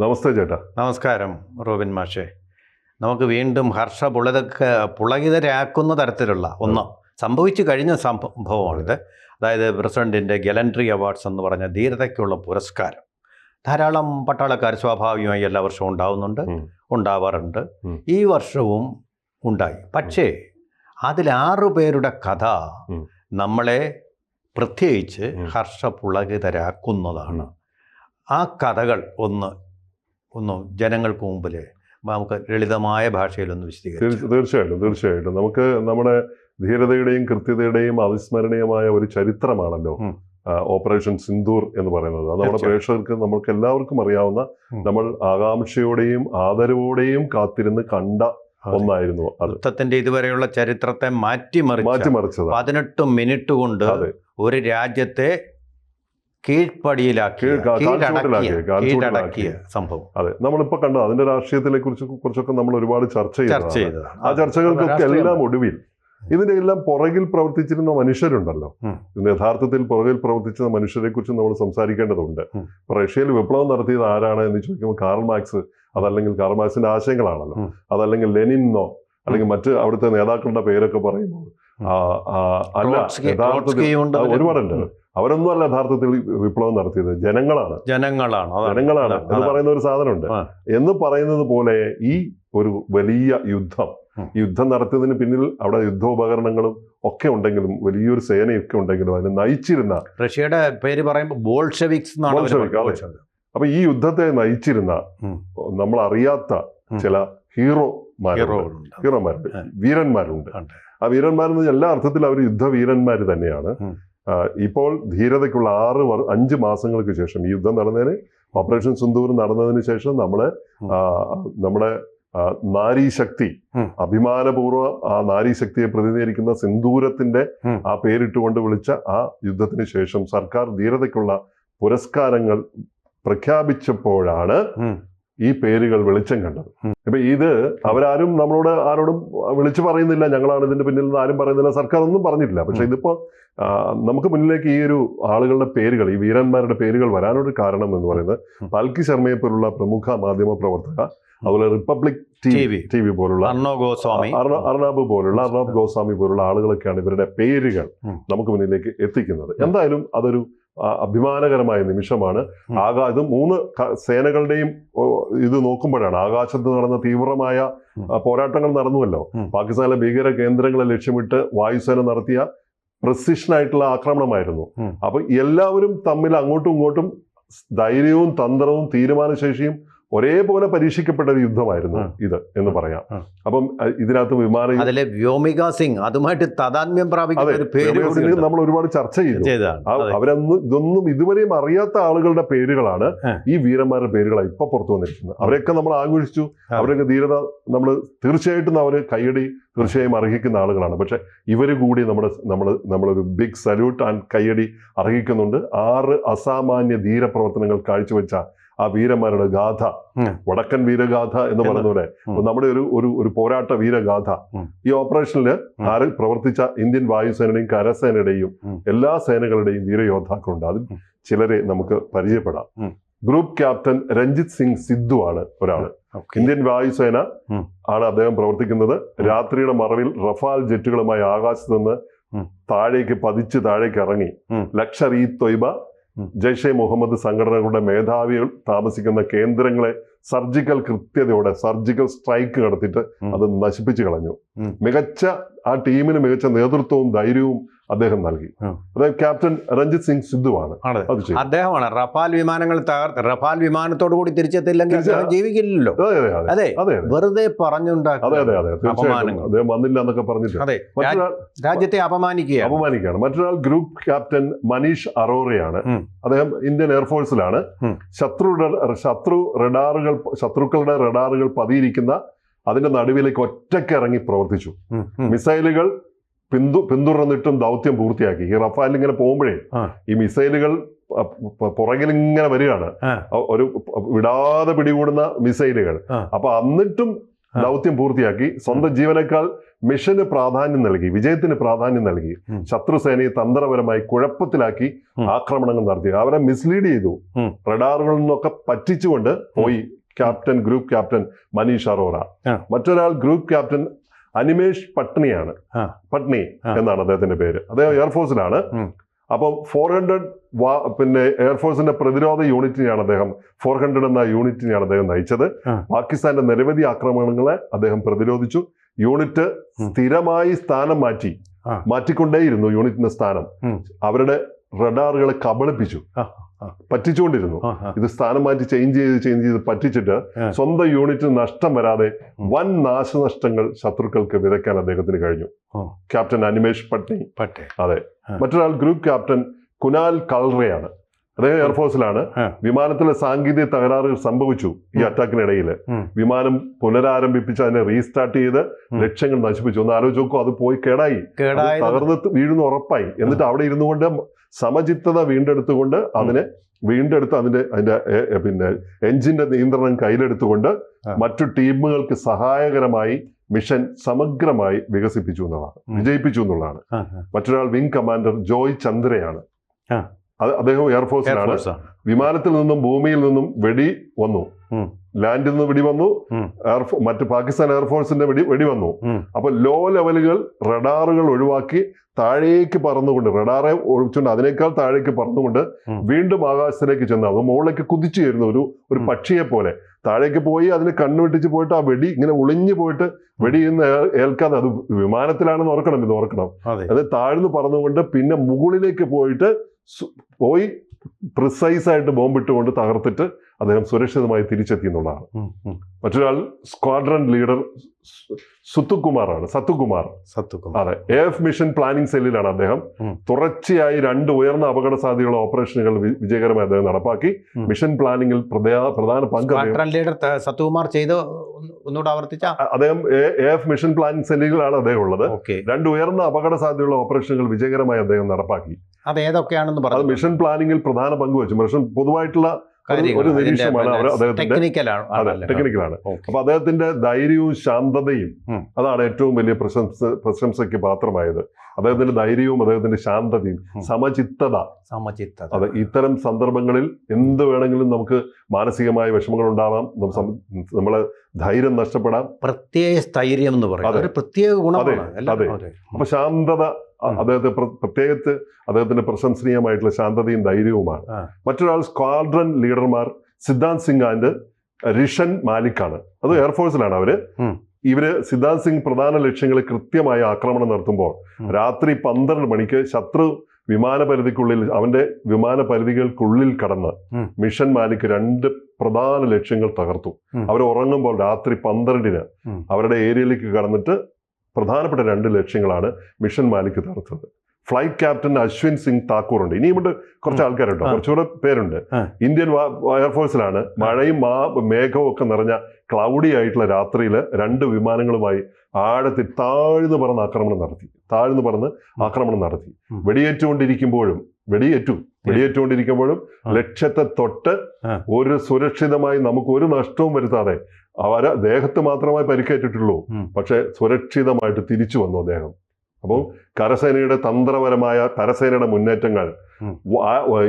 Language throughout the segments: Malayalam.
നമസ്തേ ചേട്ടാ. നമസ്കാരം റോബിൻ മാഷേ. നമുക്ക് വീണ്ടും ഹർഷ പുളതൊക്കെ പുളകിതരാക്കുന്ന തരത്തിലുള്ള ഒന്ന് സംഭവിച്ചു കഴിഞ്ഞ സംഭവമാണിത്. അതായത് പ്രസിഡന്റിന്റെ ഗലൻട്രി അവാർഡ്സ് എന്ന് പറഞ്ഞ ധീരതയ്ക്കുള്ള പുരസ്കാരം. ധാരാളം പട്ടാളക്കാർ സ്വാഭാവികമായി എല്ലാ വർഷവും ഉണ്ടാവുന്നുണ്ട് ഉണ്ടാവാറുണ്ട്. ഈ വർഷവും ഉണ്ടായി. പക്ഷേ അതിൽ ആറു പേരുടെ കഥ നമ്മളെ പ്രത്യേകിച്ച് ഉം. ഹർഷ പുളകിതരാക്കുന്നതാണ്. ആ കഥകൾ ഒന്ന് ഒന്ന് ജനങ്ങൾക്ക് മുമ്പിൽ നമുക്ക് ലളിതമായ ഭാഷയിലൊന്ന് ഒന്ന് വിശദീകരിക്കാം തീർച്ചയായിട്ടും തീർച്ചയായിട്ടും. നമുക്ക് നമ്മുടെ ധീരതയുടെയും കൃത്യതയുടെയും അവിസ്മരണീയമായ ഒരു ചരിത്രമാണല്ലോ ഓപ്പറേഷൻ സിന്ദൂർ എന്ന് പറയുന്നത്. അത് നമ്മുടെ. പ്രേക്ഷകർക്ക് നമുക്ക് എല്ലാവർക്കും അറിയാവുന്ന. നമ്മൾ ആകാംക്ഷയോടെയും ആദരവോടെയും കാത്തിരുന്ന് കണ്ട. ഒന്നായിരുന്നു യുദ്ധത്തിന്റെ ഇതുവരെയുള്ള ചരിത്രത്തെ മാറ്റിമറിച്ച മാറ്റിമറിച്ചത് പതിനെട്ട് മിനിറ്റ് കൊണ്ട് ഒരു രാജ്യത്തെ കീഴ്പടിയിലാക്കി കീഴടക്കിയ സംഭവം. അതെ നമ്മളിപ്പോ കണ്ടു അതിന്റെ രാഷ്ട്രീയത്തിലെ കുറിച്ച് കുറിച്ചൊക്കെ നമ്മൾ ഒരുപാട് ചർച്ച ചെയ്തു ആ ചർച്ചകൾക്കൊക്കെ. എല്ലാം ഒടുവിൽ ഇതിന്റെ എല്ലാം പുറകിൽ പ്രവർത്തിച്ചിരുന്ന മനുഷ്യരുണ്ടല്ലോ. യഥാർത്ഥത്തിൽ പുറകിൽ പ്രവർത്തിച്ച മനുഷ്യരെ കുറിച്ച് നമ്മൾ സംസാരിക്കേണ്ടതുണ്ട്. റഷ്യയിൽ വിപ്ലവം നടത്തിയത് ആരാണ് എന്ന് ചോദിക്കുമ്പോൾ കാർൾ മാർക്സ് അതല്ലെങ്കിൽ കാർൾ മാർക്സിന്റെ ആശയങ്ങളാണല്ലോ. അതല്ലെങ്കിൽ ലെനിന്നോ അല്ലെങ്കിൽ മറ്റ് അവിടുത്തെ നേതാക്കളുടെ പേരൊക്കെ പറയുമ്പോൾ അല്ല യഥാർത്ഥത്തിൽ. ഒരുപാടുണ്ട്. അവരൊന്നും അല്ല യഥാർത്ഥത്തിൽ വിപ്ലവം നടത്തിയത്. ജനങ്ങളാണ്. ജനങ്ങളാണ്. ജനങ്ങളാണ്. എന്ന് പറയുന്ന ഒരു സാധനമുണ്ട്. എന്ന് പറയുന്നത് പോലെ ഈ ഒരു വലിയ യുദ്ധം യുദ്ധം നടത്തിയതിന് പിന്നിൽ അവിടെ യുദ്ധോപകരണങ്ങളും ഒക്കെ ഉണ്ടെങ്കിലും വലിയൊരു സേനയൊക്കെ ഉണ്ടെങ്കിലും അതിനെ നയിച്ചിരുന്ന റഷ്യയുടെ പേര് പറയുമ്പോൾ ബോൾഷെവിക്സ് ബോൾഷെവിക്. അപ്പൊ ഈ യുദ്ധത്തെ നയിച്ചിരുന്ന നമ്മൾ അറിയാത്ത ചില ഹീറോമാരുണ്ട് ഹീറോമാരുണ്ട് വീരന്മാരുണ്ട്. ആ വീരന്മാരെന്ന് എല്ലാ അർത്ഥത്തിലും അവർ യുദ്ധവീരന്മാർ തന്നെയാണ്. ഇപ്പോൾ ധീരതയ്ക്കുള്ള ആറ് അഞ്ച് മാസങ്ങൾക്ക് ശേഷം ഈ യുദ്ധം നടന്നതിന് ഓപ്പറേഷൻ സിന്ദൂർ നടന്നതിന് ശേഷം നമ്മളെ നമ്മുടെ നാരീശക്തി. അഭിമാനപൂർവം ആ നാരീശക്തിയെ പ്രതിനിധീകരിക്കുന്ന സിന്ദൂരത്തിന്റെ ആ പേരിട്ടുകൊണ്ട് വിളിച്ച ആ യുദ്ധത്തിന് ശേഷം സർക്കാർ ധീരതയ്ക്കുള്ള പുരസ്കാരങ്ങൾ പ്രഖ്യാപിച്ചപ്പോഴാണ്. ഈ പേരുകൾ വെളിച്ചം കണ്ടത്. ഇപ്പൊ ഇത് അവരാരും നമ്മളോട് ആരോടും വിളിച്ചു പറയുന്നില്ല. ഞങ്ങളാണ് ഇതിന്റെ പിന്നിൽ നിന്ന് ആരും പറയുന്നില്ല. സർക്കാർ ഒന്നും പറഞ്ഞിട്ടില്ല. പക്ഷെ ഇതിപ്പോ നമുക്ക് മുന്നിലേക്ക് ഈ ഒരു ആളുകളുടെ പേരുകൾ ഈ വീരന്മാരുടെ പേരുകൾ വരാനൊരു കാരണം എന്ന് പറയുന്നത് പൽക്കി ശർമ്മയെ പോലുള്ള പ്രമുഖ മാധ്യമ പ്രവർത്തക അതുപോലെ റിപ്പബ്ലിക് ടി വി പോലുള്ള അർണോ ഗോസ്വാമി. അർണ- അർണാബ് പോലുള്ള അർണാബ് ഗോസ്വാമി പോലുള്ള ആളുകളൊക്കെയാണ് ഇവരുടെ പേരുകൾ നമുക്ക് മുന്നിലേക്ക് എത്തിക്കുന്നത്. എന്തായാലും അതൊരു അഭിമാനകരമായ നിമിഷമാണ്. ആകാ ഇത് മൂന്ന് സേനകളുടെയും ഇത് നോക്കുമ്പോഴാണ് ആകാശത്ത് നടന്ന തീവ്രമായ. പോരാട്ടങ്ങൾ നടന്നുവല്ലോ പാകിസ്ഥാനിലെ ഭീകര കേന്ദ്രങ്ങളെ ലക്ഷ്യമിട്ട് വായുസേന നടത്തിയ പ്രസിഷൻ ആയിട്ടുള്ള ആക്രമണമായിരുന്നു. അപ്പൊ എല്ലാവരും തമ്മിൽ അങ്ങോട്ടും ഇങ്ങോട്ടും ധൈര്യവും തന്ത്രവും തീരുമാനശേഷിയും ഒരേപോലെ പരീക്ഷിക്കപ്പെട്ട ഒരു യുദ്ധമായിരുന്നു ഇത് എന്ന് പറയാം. അപ്പം ഇതിനകത്ത് വിമാന അതിലെ വ്യോമിക സിംഗ് അതുമായിട്ട് താതാത്മ്യം പ്രാപിക്കുന്ന പേര് കൂടി നമ്മൾ ഒരുപാട് ചർച്ച ചെയ്തു. അവരൊന്നും ഇതൊന്നും ഇതുവരെയും അറിയാത്ത ആളുകളുടെ പേരുകളാണ് ഈ വീരന്മാരുടെ പേരുകളാണ് ഇപ്പൊ പുറത്തു വന്നിരിക്കുന്നത്. അവരെയൊക്കെ നമ്മൾ ആഘോഷിച്ചു. അവരൊക്കെ ധീരത നമ്മൾ തീർച്ചയായിട്ടും അവർ കൈയടി തീർച്ചയായും അർഹിക്കുന്ന ആളുകളാണ്. പക്ഷെ ഇവർ കൂടി നമ്മുടെ നമ്മൾ നമ്മളൊരു ബിഗ് സല്യൂട്ട് ആൻഡ് കൈയടി അർഹിക്കുന്നുണ്ട്. ആറ് അസാമാന്യ ധീരപ്രവർത്തനങ്ങൾ കാഴ്ചവെച്ച ആ വീരന്മാരുടെ ഗാഥ. വടക്കൻ വീരഗാഥ എന്ന് പറയുന്ന പോലെ നമ്മുടെ ഒരു ഒരു ഒരു പോരാട്ട വീരഗാഥ. ഈ ഓപ്പറേഷനിൽ. ആര് പ്രവർത്തിച്ച ഇന്ത്യൻ വായുസേനയുടെയും കരസേനയുടെയും. എല്ലാ സേനകളുടെയും വീരയോദ്ധാക്കളുണ്ട്. അതിൽ ചിലരെ നമുക്ക് പരിചയപ്പെടാം. ഗ്രൂപ്പ് ക്യാപ്റ്റൻ രഞ്ജിത് സിംഗ് സിദ്ധു ആണ് ഒരാൾ. ഇന്ത്യൻ വായുസേന. ആണ് അദ്ദേഹം പ്രവർത്തിക്കുന്നത്. രാത്രിയുടെ മറവിൽ റഫാൽ ജെറ്റുകളുമായി ആകാശത്ത് നിന്ന് താഴേക്ക് പതിച്ച് താഴേക്ക് ഇറങ്ങി. ലക്ഷർ ഇ തൊയ്ബ. ജയ്ഷെ മുഹമ്മദ് സംഘടനകളുടെ മേധാവികൾ താമസിക്കുന്ന കേന്ദ്രങ്ങളെ സർജിക്കൽ കൃത്യതയോടെ സർജിക്കൽ സ്ട്രൈക്ക് നടത്തിയിട്ട് അത് നശിപ്പിച്ചു കളഞ്ഞു. മികച്ച ആ ടീമിന് മികച്ച നേതൃത്വവും ധൈര്യവും അദ്ദേഹം നൽകി. അതായത് ക്യാപ്റ്റൻ രഞ്ജിത് സിംഗ് സിദ്ധു ആണ്. അദ്ദേഹമാണ് റഫാൽ വിമാനങ്ങൾ തകർത്ത് റഫാൽ വിമാനത്തോടു കൂടി തിരിച്ചെത്തില്ലെങ്കിൽ അദ്ദേഹം ജീവിക്കില്ലല്ലോ. അതെ വെറുതെ പറഞ്ഞുണ്ടാക്കി. അദ്ദേഹം വന്നില്ല എന്നൊക്കെ പറഞ്ഞിട്ട്. രാജ്യത്തെ അപമാനിക്കുക അപമാനിക്കുകയാണ്. മറ്റൊരാൾ ഗ്രൂപ്പ് ക്യാപ്റ്റൻ മനീഷ് അറോറയാണ്. അദ്ദേഹം ഇന്ത്യൻ എയർഫോഴ്സിലാണ്. ശത്രു ശത്രു റഡാറുകൾ ശത്രുക്കളുടെ റഡാറുകൾ പതിയിരിക്കുന്ന അതിന്റെ നടുവിലേക്ക് ഒറ്റയ്ക്ക് ഇറങ്ങി പ്രവർത്തിച്ചു. മിസൈലുകൾ പിന്തു പിന്തുടർന്നിട്ടും ദൗത്യം പൂർത്തിയാക്കി. ഈ റഫാലിൽ ഇങ്ങനെ പോകുമ്പോഴേ ഈ മിസൈലുകൾ പുറകിൽ ഇങ്ങനെ വരികയാണ്. ഒരു വിടാതെ പിടികൂടുന്ന മിസൈലുകൾ. അപ്പൊ എന്നിട്ടും ദൗത്യം പൂർത്തിയാക്കി. സ്വന്തം ജീവനേക്കാൾ മിഷന് പ്രാധാന്യം നൽകി വിജയത്തിന് പ്രാധാന്യം നൽകി. ശത്രുസേനയെ തന്ത്രപരമായി കുഴപ്പത്തിലാക്കി ആക്രമണങ്ങൾ നടത്തി. അവരെ മിസ്ലീഡ് ചെയ്തു. റഡാറുകളിൽ നിന്നൊക്കെ പറ്റിച്ചുകൊണ്ട് പോയി captain group captain Manish Arora. മറ്റൊരാൾ ഗ്രൂപ്പ് ക്യാപ്റ്റൻ അനിമേഷ് പട്നിയാണ്. പട്നി എന്നാണ് അദ്ദേഹത്തിന്റെ പേര്. അദ്ദേഹം എയർഫോഴ്സിലാണ്. അപ്പം ഫോർ ഹൺഡ്രഡ് പിന്നെ എയർഫോഴ്സിന്റെ പ്രതിരോധ യൂണിറ്റിനെയാണ് അദ്ദേഹം ഫോർ ഹൺഡ്രഡ് എന്ന യൂണിറ്റിനെയാണ് അദ്ദേഹം നയിച്ചത്. പാകിസ്ഥാന്റെ നിരവധി ആക്രമണങ്ങളെ അദ്ദേഹം പ്രതിരോധിച്ചു. യൂണിറ്റ് സ്ഥിരമായി സ്ഥാനം മാറ്റി. മാറ്റിക്കൊണ്ടേയിരുന്നു യൂണിറ്റിന്റെ സ്ഥാനം. അവരുടെ റഡാറുകളെ കബളിപ്പിച്ചു. പറ്റിച്ചുകൊണ്ടിരുന്നു. ഇത് സ്ഥാനം മാറ്റി ചേഞ്ച് ചെയ്ത് ചേഞ്ച് ചെയ്ത് പറ്റിച്ചിട്ട്. സ്വന്തം യൂണിറ്റിന് നഷ്ടം വരാതെ വൻ നാശനഷ്ടങ്ങൾ ശത്രുക്കൾക്ക് വിതയ്ക്കാൻ അദ്ദേഹത്തിന് കഴിഞ്ഞു. ക്യാപ്റ്റൻ അനിമേഷ് പട്നി. പട്ടേ അതെ. മറ്റൊരാൾ ഗ്രൂപ്പ് ക്യാപ്റ്റൻ കുനാൽ കൾറയാണ് അദ്ദേഹം എയർഫോഴ്സിലാണ് വിമാനത്തിലെ സാങ്കേതിക തകരാറുകൾ സംഭവിച്ചു ഈ അറ്റാക്കിനിടയിൽ. വിമാനം പുനരാരംഭിപ്പിച്ച് അതിനെ റീസ്റ്റാർട്ട് ചെയ്ത്. ലക്ഷ്യങ്ങൾ നശിപ്പിച്ചു. ഒന്ന് ആലോചിച്ച് നോക്കൂ അത് പോയി കേടായി. തകർന്ന് വീഴുന്ന ഉറപ്പായി. എന്നിട്ട് അവിടെ ഇരുന്നു കൊണ്ട് സമചിത്തത വീണ്ടെടുത്തുകൊണ്ട് അതിനെ വീണ്ടെടുത്ത് അതിന്റെ അതിന്റെ പിന്നെ എഞ്ചിന്റെ നിയന്ത്രണം കയ്യിലെടുത്തുകൊണ്ട്. മറ്റു ടീമുകൾക്ക് സഹായകരമായി മിഷൻ സമഗ്രമായി വികസിപ്പിച്ചു എന്നുള്ളതാണ്. വിജയിപ്പിച്ചു എന്നുള്ളതാണ്. മറ്റൊരാൾ വിംഗ് കമാൻഡർ ജോയ് ചന്ദ്രയാണ്. അത് അദ്ദേഹം എയർഫോഴ്സിലാണ് വിമാനത്തിൽ നിന്നും ഭൂമിയിൽ നിന്നും വെടി വന്നു. ലാൻഡിൽ നിന്ന് വെടി വന്നു. എയർഫോ മറ്റ് പാകിസ്ഥാൻ എയർഫോഴ്സിന്റെ വെടി വെടി വന്നു. അപ്പൊ ലോ ലെവലുകൾ റഡാറുകൾ ഒഴിവാക്കി താഴേക്ക് പറന്നുകൊണ്ട് റഡാറെ ഒഴിച്ചുകൊണ്ട് അതിനേക്കാൾ താഴേക്ക് പറന്നുകൊണ്ട് വീണ്ടും ആകാശത്തിലേക്ക് ചെന്ന് അത് മുകളിലേക്ക് കുതിച്ചു ചേരുന്ന ഒരു ഒരു പക്ഷിയെ പോലെ. താഴേക്ക് പോയി അതിന് കണ്ണുവെട്ടിച്ച് പോയിട്ട് ആ വെടി ഇങ്ങനെ ഒളിഞ്ഞു പോയിട്ട് വെടി ഇന്ന് ഏൽക്കാതെ അത് വിമാനത്തിലാണെന്ന് ഓർക്കണം ഇത് ഓർക്കണം. അതെ താഴ്ന്നു പറന്നുകൊണ്ട് പിന്നെ മുകളിലേക്ക് പോയിട്ട് പോയി പ്രിസൈസ് ആയിട്ട് ബോംബിട്ടുകൊണ്ട് തകർത്തിട്ട് അദ്ദേഹം സുരക്ഷിതമായി തിരിച്ചെത്തി എന്നുള്ളതാണ്. മറ്റൊരാൾ സ്ക്വാഡ്രൺ ലീഡർ സുത്തുകുമാറാണ്. സത്തുകുമാർ. സത്തുകുമാർ. അതെ എ എഫ് മിഷൻ പ്ലാനിംഗ് സെല്ലിലാണ് അദ്ദേഹം. തുടർച്ചയായി രണ്ട് ഉയർന്ന അപകട സാധ്യതയുള്ള ഓപ്പറേഷനുകൾ വിജയകരമായി അദ്ദേഹം നടപ്പാക്കി. മിഷൻ പ്ലാനിങ്ങിൽ പ്രധാന പങ്ക് ലീഡർ സത്തുകുമാർ ചെയ്ത് ഒന്നുകൂടെ ആവർത്തിച്ച? അദ്ദേഹം എ എഫ് മിഷൻ പ്ലാനിംഗ് സെല്ലുകളാണ് അദ്ദേഹം ഉള്ളത്. രണ്ട് ഉയർന്ന അപകട സാധ്യതയുള്ള ഓപ്പറേഷനുകൾ വിജയകരമായി അദ്ദേഹം നടപ്പാക്കി. അത് ഏതൊക്കെയാണെന്ന് പറഞ്ഞു മിഷൻ പ്ലാനിങ്ങിൽ പ്രധാന പങ്ക് വെച്ചു മിഷൻ പൊതുവായിട്ടുള്ള ഒരു- ഒരു നിരീക്ഷണമാണ് അവർ അദ്ദേഹത്തിന്റെ ടെക്നിക്കലാണ് അപ്പൊ അദ്ദേഹത്തിന്റെ ധൈര്യവും ശാന്തതയും അതാണ് ഏറ്റവും വലിയ പ്രശംസ പ്രശംസയ്ക്ക് പാത്രമായത്. അദ്ദേഹത്തിന്റെ ധൈര്യവും അദ്ദേഹത്തിന്റെ ശാന്തതയും സമചിത്തത. സമചിത്തത. അതെ ഇത്തരം സന്ദർഭങ്ങളിൽ എന്ത് വേണമെങ്കിലും നമുക്ക് മാനസികമായ വിഷമങ്ങൾ ഉണ്ടാവാം. നമ്മ- നമ്മളെ ധൈര്യം നഷ്ടപ്പെടാം. പ്രത്യേക സ്ഥൈര്യം എന്ന് പറയും. അതെ. അപ്പൊ ശാന്തത. അദ്ദേഹത്തെ പ്രത്യേകിച്ച് അദ്ദേഹത്തിന്റെ പ്രശംസനീയമായിട്ടുള്ള ശാന്തതയും ധൈര്യവുമാണ്. മറ്റൊരാൾ സ്ക്വാഡ്രൺ ലീഡർമാർ സിദ്ധാന്ത് സിംഗ് ആൻഡ് റിഷൻ മാലിക്കാണ്. അത് എയർഫോഴ്സിലാണ് അവർ. ഇവർ സിദ്ധാന്ത് സിംഗ് പ്രധാന ലക്ഷ്യങ്ങൾ കൃത്യമായി ആക്രമണം നടത്തുമ്പോൾ രാത്രി പന്ത്രണ്ട് മണിക്ക് ശത്രു വിമാന പരിധിക്കുള്ളിൽ അവന്റെ വിമാന പരിധികൾക്കുള്ളിൽ കടന്ന് മിഷൻ മാലിക് രണ്ട് പ്രധാന ലക്ഷ്യങ്ങൾ തകർത്തു. അവർ ഉറങ്ങുമ്പോൾ രാത്രി പന്ത്രണ്ടിന്. അവരുടെ ഏരിയയിലേക്ക് കടന്നിട്ട് പ്രധാനപ്പെട്ട രണ്ട് ലക്ഷ്യങ്ങളാണ് മിഷൻ മാലിക് തകർത്തത്. ഫ്ലൈറ്റ് ക്യാപ്റ്റൻ അശ്വിൻ സിംഗ് താക്കൂർ ഉണ്ട് ഇവിടെ കുറച്ച് ആൾക്കാരുണ്ട്. കുറച്ചുകൂടെ പേരുണ്ട്. ഇന്ത്യൻ എയർഫോഴ്സിലാണ് മഴയും മാ മേഘവും ഒക്കെ നിറഞ്ഞ ക്ലൗഡി ആയിട്ടുള്ള രാത്രിയിൽ രണ്ട് വിമാനങ്ങളുമായി ആഴത്തിൽ താഴ്ന്നു പറന്ന് ആക്രമണം നടത്തി. താഴ്ന്നു പറന്ന് ആക്രമണം നടത്തി. വെടിയേറ്റുകൊണ്ടിരിക്കുമ്പോഴും വെടിയേറ്റു വെടിയേറ്റുകൊണ്ടിരിക്കുമ്പോഴും. ലക്ഷ്യത്തെ തൊട്ട് ഒരു സുരക്ഷിതമായി നമുക്ക് ഒരു നഷ്ടവും വരുത്താതെ അവരെ ദേഹത്ത് മാത്രമേ പരിക്കേറ്റിട്ടുള്ളൂ. പക്ഷെ സുരക്ഷിതമായിട്ട് തിരിച്ചു വന്നു അദ്ദേഹം. അപ്പോൾ കരസേനയുടെ തന്ത്രപരമായ കരസേനയുടെ മുന്നേറ്റങ്ങൾ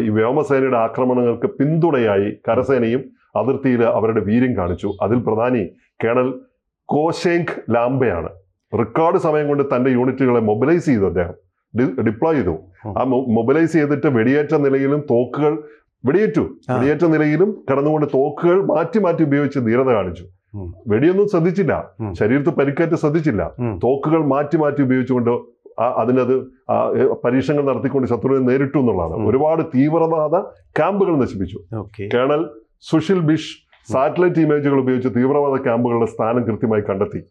ഈ വ്യോമസേനയുടെ ആക്രമണങ്ങൾക്ക് പിന്തുണയായി കരസേനയും അതിർത്തിയിൽ അവരുടെ വീര്യം കാണിച്ചു. അതിൽ പ്രധാനി കേണൽ കോശേങ്ക് ലാംബയാണ്. റെക്കോർഡ് സമയം കൊണ്ട് തന്റെ യൂണിറ്റുകളെ മൊബിലൈസ് ചെയ്തു അദ്ദേഹം. ഡിപ്ലോയ് ചെയ്തു. ആ. മൊബിലൈസ് ചെയ്തിട്ട് വെടിയേറ്റ നിലയിലും തോക്കുകൾ വെടിയേറ്റു. വെടിയേറ്റ നിലയിലും കടന്നുകൊണ്ട് തോക്കുകൾ മാറ്റി മാറ്റി ഉപയോഗിച്ച് ധീരത കാണിച്ചു. വെടിയൊന്നും ശ്രദ്ധിച്ചില്ല. ശരീരത്ത് പരിക്കേറ്റ് ശ്രദ്ധിച്ചില്ല. തോക്കുകൾ മാറ്റി മാറ്റി ഉപയോഗിച്ചുകൊണ്ട് അതിനത് പരീക്ഷണങ്ങൾ നടത്തിക്കൊണ്ട് ശത്രുവിനെ നേരിട്ടു എന്നുള്ളതാണ്. ഒരുപാട് തീവ്രവാദ ക്യാമ്പുകൾ നശിപ്പിച്ചു. കേണൽ സുഷിൽ ബിഷ് സാറ്റലൈറ്റ് ഇമേജുകൾ ഉപയോഗിച്ച് തീവ്രവാദ ക്യാമ്പുകളുടെ സ്ഥാനം കൃത്യമായി കണ്ടെത്തി.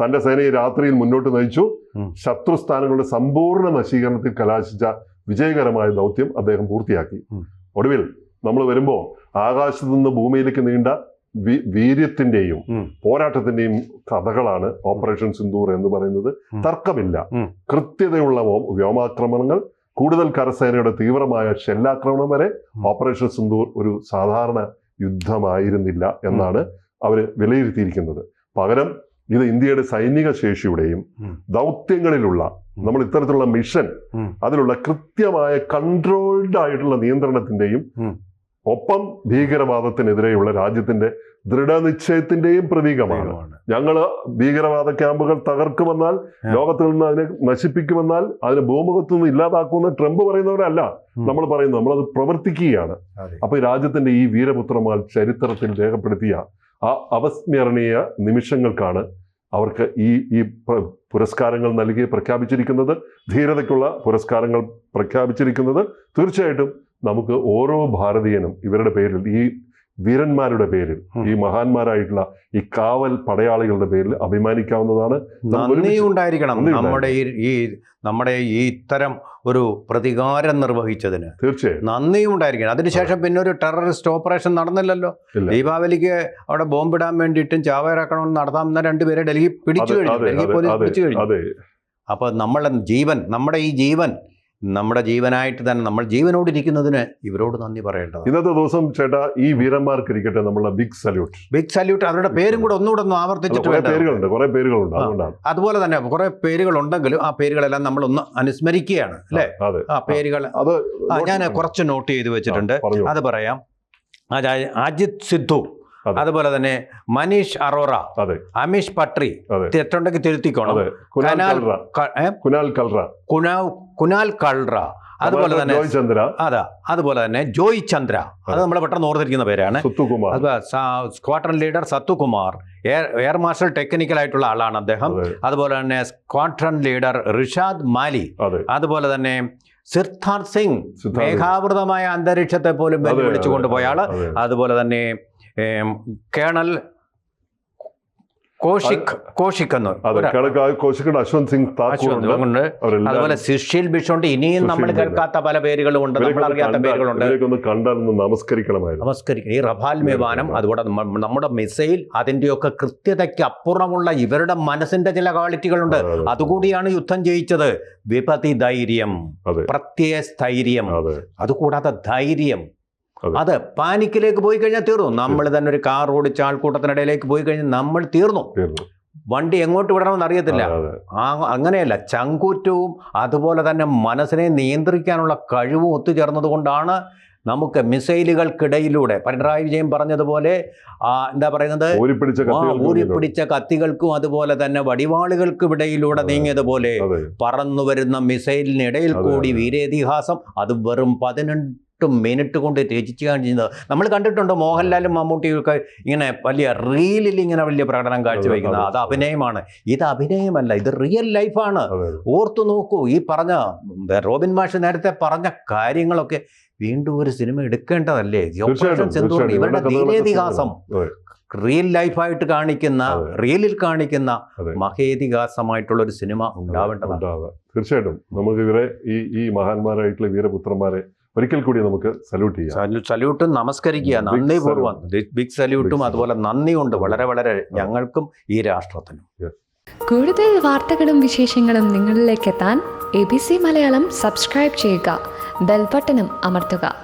തന്റെ സേനയെ രാത്രിയിൽ മുന്നോട്ട് നയിച്ചു. ശത്രു സ്ഥാനങ്ങളുടെ സമ്പൂർണ നശീകരണത്തിൽ കലാശിച്ച വിജയകരമായ ദൗത്യം അദ്ദേഹം പൂർത്തിയാക്കി. ഒടുവിൽ നമ്മൾ വരുമ്പോൾ ആകാശത്തു നിന്ന് ഭൂമിയിലേക്ക് നീണ്ട വീര്യത്തിന്റെയും പോരാട്ടത്തിന്റെയും കഥകളാണ് ഓപ്പറേഷൻ സിന്ദൂർ എന്ന് പറയുന്നത്. തർക്കമില്ല. കൃത്യതയുള്ള വ്യോമാക്രമണങ്ങൾ കൂടുതൽ കരസേനയുടെ തീവ്രമായ ഷെല്ലാക്രമണം വരെ ഓപ്പറേഷൻ സിന്ദൂർ ഒരു സാധാരണ യുദ്ധമായിരുന്നില്ല എന്നാണ് അവർ വിലയിരുത്തിയിരിക്കുന്നത്. പകരം ഇത് ഇന്ത്യയുടെ സൈനിക ശേഷിയുടെയും ദൗത്യങ്ങളിലുള്ള നമ്മൾ ഇത്തരത്തിലുള്ള മിഷൻ അതിലുള്ള കൃത്യമായ കൺട്രോൾഡ് ആയിട്ടുള്ള നിയന്ത്രണത്തിന്റെയും. ഒപ്പം ഭീകരവാദത്തിനെതിരെയുള്ള രാജ്യത്തിന്റെ ദൃഢനിശ്ചയത്തിന്റെയും പ്രതീകമാണ്. ഞങ്ങൾ ഭീകരവാദ ക്യാമ്പുകൾ തകർക്കുമെന്നാൽ. ലോകത്തിൽ നിന്ന് അതിനെ നശിപ്പിക്കുമെന്നാൽ അതിന് ഭൂമുഖത്തു നിന്ന് ഇല്ലാതാക്കുമെന്ന് ട്രംപ് പറയുന്നവരല്ല നമ്മൾ പറയുന്നത്. നമ്മളത് പ്രവർത്തിക്കുകയാണ്. അപ്പോൾ അപ്പൊ ഈ രാജ്യത്തിന്റെ ഈ വീരപുത്രമാൽ ചരിത്രത്തിൽ രേഖപ്പെടുത്തിയ ആ അവസ്മരണീയ നിമിഷങ്ങൾക്കാണ് അവർക്ക് ഈ ഈ പുരസ്കാരങ്ങൾ നൽകി പ്രഖ്യാപിച്ചിരിക്കുന്നത്. ധീരതയ്ക്കുള്ള പുരസ്കാരങ്ങൾ പ്രഖ്യാപിച്ചിരിക്കുന്നത്. തീർച്ചയായിട്ടും നമുക്ക് ഓരോ ഭാരതീയനും ഇവരുടെ പേരിൽ ഈ വീരന്മാരുടെ പേരിൽ ഈ മഹാന്മാരായിട്ടുള്ള ഈ കാവൽ പടയാളികളുടെ പേരിൽ അഭിമാനിക്കാവുന്നതാണ് ഉണ്ടായിരിക്കണം നമ്മുടെ ഈ നമ്മുടെ ഈ ഇത്തരം ഒരു പ്രതികാരം നിർവഹിച്ചതിന് തീർച്ചയായും. നന്ദിയും ഉണ്ടായിരിക്കണം അതിനുശേഷം പിന്നെ ഒരു ടെററിസ്റ്റ് ഓപ്പറേഷൻ നടന്നില്ലല്ലോ. ദീപാവലിക്ക് അവിടെ ബോംബിടാൻ വേണ്ടിയിട്ടും ചാവേറാക്കണമെന്ന് നടത്താമെന്ന രണ്ടുപേരെ ഡൽഹി പിടിച്ചു കഴിഞ്ഞു. ഡൽഹി പോലീസ് പിടിച്ചു കഴിഞ്ഞു. അപ്പോൾ നമ്മളെ ജീവൻ നമ്മുടെ ഈ ജീവൻ നമ്മുടെ ജീവനായിട്ട് തന്നെ നമ്മൾ ജീവനോട് ഇരിക്കുന്നതിന് ഇവരോട് നന്ദി പറയേണ്ടത് ഇന്നത്തെ ദിവസം ചേട്ടാ ഈ വീരന്മാർക്ക് ഇരിക്കട്ടെ നമ്മളെ ബിഗ് സല്യൂട്ട് ബിഗ് സല്യൂട്ട് അവരുടെ പേരും കൂടെ ഒന്നുകൂടെ ഒന്ന് ആവർത്തിച്ചിട്ടുണ്ട് കുറെ പേരുകളുണ്ട്. അതുകൊണ്ടാണ്. അതുപോലെ തന്നെ കുറെ പേരുകൾ ഉണ്ടെങ്കിലും ആ പേരുകളെല്ലാം നമ്മൾ ഒന്ന് അനുസ്മരിക്കുകയാണ് അല്ലേ? ആ പേരുകൾ അത് ഞാൻ കുറച്ച് നോട്ട് ചെയ്ത് വെച്ചിട്ടുണ്ട്. അത് പറയാം. അജിത് സിദ്ധു അതുപോലെ തന്നെ മനീഷ് അറോറ അമീഷ് പട്രി. തെറ്റുണ്ടെങ്കിൽ തിരുത്തിക്കോണം. കുനാൽ കൽറ. കുനാൽ കുനാൽ കൾറ. അതുപോലെ തന്നെ ജോയ് ചന്ദ്ര അതാ അതുപോലെ തന്നെ ജോയ് ചന്ദ്ര അത് നമ്മൾ പെട്ടെന്ന് ഓർത്തിരിക്കുന്ന പേരാണ്. Squadron leader Sathukumar. Air air marshal technical ആയിട്ടുള്ള ആളാണ് അദ്ദേഹം. അതുപോലെ തന്നെ സ്ക്വാഡ്രൺ ലീഡർ റിഷാദ് മാലി. അതുപോലെ തന്നെ സിദ്ധാർത്ഥ് സിംഗ് മേഘാവൃതമായ അന്തരീക്ഷത്തെ പോലും വെല്ലുവിളിച്ചു കൊണ്ടുപോയ ആൾ. അതുപോലെ തന്നെ കേണൽ കോഷിക് കോഷിക് എന്ന് ഒരാ- അശ്വന്ത് സിംഗ് ഉണ്ട്. അതുപോലെ സുശീൽ ബിഷുണ്ട്. ഇനിയും നമ്മൾ കേൾക്കാത്ത പല പേരുകളും ഉണ്ട്. നമ്മൾ അറിയാത്ത പേരുകളുണ്ട്. നമസ്കരിക്കണമായിരുന്നു. നമസ്കരിക്കണം. ഈ റഫാൽ വിമാനം അതുപോലെ നമ്മുടെ മിസൈൽ അതിന്റെയൊക്കെ കൃത്യതയ്ക്ക് അപ്പുറമുള്ള ഇവരുടെ മനസ്സിന്റെ ചില ക്വാളിറ്റികളുണ്ട്. അതെ, അതെ. അതുകൂടിയാണ് യുദ്ധം ജയിച്ചത്. വിപതി ധൈര്യം. പ്രത്യയ സ്ഥൈര്യം. അതുകൂടാതെ ധൈര്യം. അതെ. പാനിക്കിലേക്ക് പോയി കഴിഞ്ഞാൽ തീർന്നു. നമ്മൾ തന്നെ ഒരു കാർ ഓടിച്ച ആൾക്കൂട്ടത്തിനിടയിലേക്ക് പോയി കഴിഞ്ഞാൽ നമ്മൾ തീർന്നു. വണ്ടി എങ്ങോട്ട് വിടണമെന്ന് അറിയത്തില്ല. ആ അങ്ങനെയല്ല. ചങ്കൂറ്റവും അതുപോലെ തന്നെ മനസ്സിനെ നിയന്ത്രിക്കാനുള്ള കഴിവും ഒത്തുചേർന്നത് കൊണ്ടാണ് നമുക്ക് മിസൈലുകൾക്കിടയിലൂടെ പിണറായി വിജയൻ പറഞ്ഞതുപോലെ ആ, എന്താ പറയുന്നത്? ഊരിപ്പിടിച്ച കത്തികൾക്കും അതുപോലെ തന്നെ വടിവാളുകൾക്കും ഇടയിലൂടെ അതെ. നീങ്ങിയതുപോലെ പറന്നു വരുന്ന മിസൈലിനിടയിൽ കൂടി. വീരേതിഹാസം. അത് വെറും പതിനെട്ട് മിനിറ്റ് കൊണ്ട് രചിക്കുകയാണ് ചെയ്യുന്നത് നമ്മൾ കണ്ടിട്ടുണ്ട് മോഹൻലാലും മമ്മൂട്ടിയും ഒക്കെ ഇങ്ങനെ വലിയ റീലിൽ ഇങ്ങനെ വലിയ പ്രകടനം കാഴ്ചവെക്കുന്നത്? അതെ, അഭിനയമാണ്. ഇത് അഭിനയമല്ല ഇത് റിയൽ ലൈഫാണ് ഓർത്തു നോക്കൂ ഈ പറഞ്ഞ റോബിൻ മാഷ് നേരത്തെ പറഞ്ഞ കാര്യങ്ങളൊക്കെ വീണ്ടും ഒരു സിനിമ എടുക്കേണ്ടതല്ലേ? ഇവരുടെ ദീനേതിഹാസം. റിയൽ ലൈഫായിട്ട് കാണിക്കുന്ന. റിയലിൽ കാണിക്കുന്ന. മഹേതിഹാസമായിട്ടുള്ള ഒരു സിനിമ ഉണ്ടാവേണ്ടതാണ്. തീർച്ചയായിട്ടും. നമുക്ക് ഇവരെ ഈ ഈ മഹാന്മാരായിട്ടുള്ള വീരപുത്രന്മാരെ ഒരിക്കൽ കൂടി നമുക്ക് സല്യൂട്ട് ചെയ്യാം. സല്യൂ- സല്യൂട്ടും നമസ്കരിക്കുക. നന്ദി നന്ദിപൂർവം ബിഗ് സല്യൂട്ടും Big അതുപോലെ നന്ദിയുണ്ട് വളരെ വളരെ ഞങ്ങൾക്കും ഈ രാഷ്ട്രത്തിനും. കൂടുതൽ വാർത്തകളും വിശേഷങ്ങളും നിങ്ങളിലേക്ക് എത്താൻ A B C Malayalam subscribe ചെയ്യുക. ബെൽബട്ടനും അമർത്തുക.